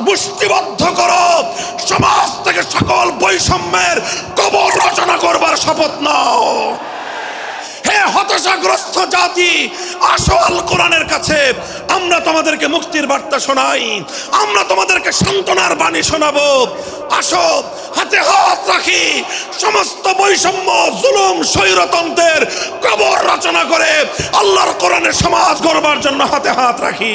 মুষ্টিবদ্ধ করো। সমাজ থেকে সকল বৈষম্যের কবর রচনা করবার শপথ নাও। হে হতাশাগ্রস্ত জাতি আসল কোরআনের কাছে। আমরা তোমাদেরকে মুক্তির বার্তা শোনাই। আমরা তোমাদেরকে সান্ত্বনার বাণী শোনাবো। আসো, হাতে হাত রাখি। সমস্ত বৈষম্য, জুলুম, স্বৈরতন্ত্রের কবর রচনা করে আল্লাহর কোরআনের সমাজ গড়বার জন্য হাতে হাত রাখি।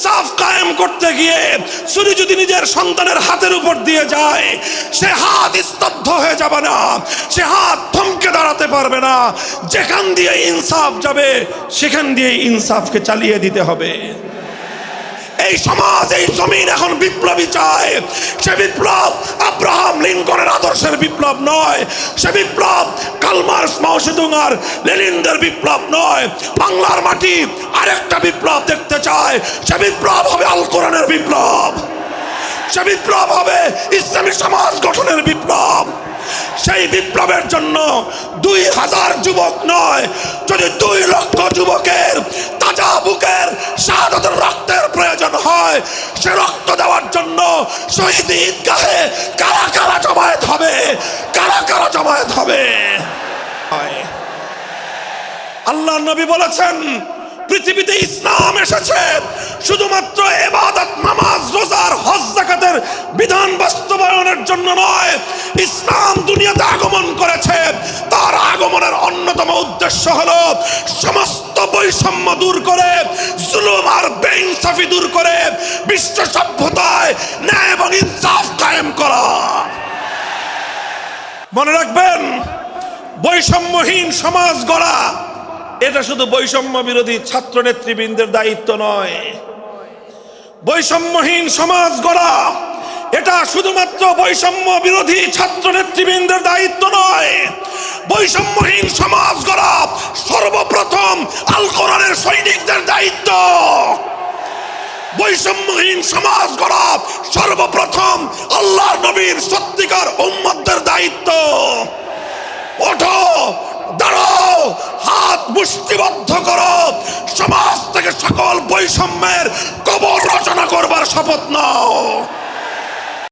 ইনসাফ কায়েম করতে গিয়ে ছুরি যদি নিজের সন্তানের হাতের উপর দিয়ে যায়, সে হাত স্তব্ধ হয়ে যাবে না, সে হাত থমকে দাঁড়াতে পারবে না। যেখান দিয়ে ইনসাফ যাবে, সেখান দিয়ে ইনসাফকে চালিয়ে দিতে হবে। এই সমাজ, এই জমিন এখন বিপ্লবী চায়। সে বিপ্লব আব্রাহাম লিঙ্কনের আদর্শের বিপ্লব নয়। সে বিপ্লব কালমার্স মাওসেদুং আর লেনিনদের বিপ্লব নয়। বাংলার মাটি আরেকটা বিপ্লব দেখতে চায়। সে বিপ্লব হবে আল কোরআনের বিপ্লব। সে বিপ্লব হবে ইসলামী সমাজ গঠনের বিপ্লব। সেই বিপ্লবের জন্য দুই হাজার যুবক নয়, যদি দুই লক্ষ যুবকের তাজা বুকের শাহাদতের রক্তের প্রয়োজন হয়, সে রক্ত দেওয়ার জন্য শহীদ ঈদগাহে কারা কারা জমায়েত হবে? কারা কারা জমায়েত হবে? আল্লাহ নবী বলেছেন, পৃথিবীতে ইসলাম এসেছে, শুধুমাত্র এবাদত, নামাজ রোজার হজ জাকাতের বিধান বাস্তবায়নের জন্য নয়, ইসলাম দুনিয়াতে আগমন করেছে। আগমনের অন্যতম উদ্দেশ্য হলো সমস্ত বৈষম্য দূর করে, জুলুম আর বেইনসাফি দূর করে বিশ্ব সভ্যতায় ন্যায় এবং ইনসাফ কায়েম করা। মনে রাখবেন, বৈষম্যহীন সমাজ গড়া, এটা শুধু বৈষম্য বিরোধী ছাত্র নেতৃবৃন্দের দায়িত্ব নয়। বৈষম্যহীন সমাজ গড়া, এটা শুধুমাত্র বৈষম্য বিরোধী ছাত্র নেতৃবৃন্দের দায়িত্ব নয়। বৈষম্যহীন সমাজ গড়া সর্বপ্রথম আল কোরআনের সৈনিকদের দায়িত্ব। বৈষম্যহীন সমাজ গড়া সর্বপ্রথম আল্লাহ নবীর সত্যিকার উম্মতদের দায়িত্ব। ওঠো, দাঁড়াও, হাত মুষ্টিবদ্ধ করো। সমাজ থেকে সকল বৈষম্যের কবর রচনা করবার শপথ নাও।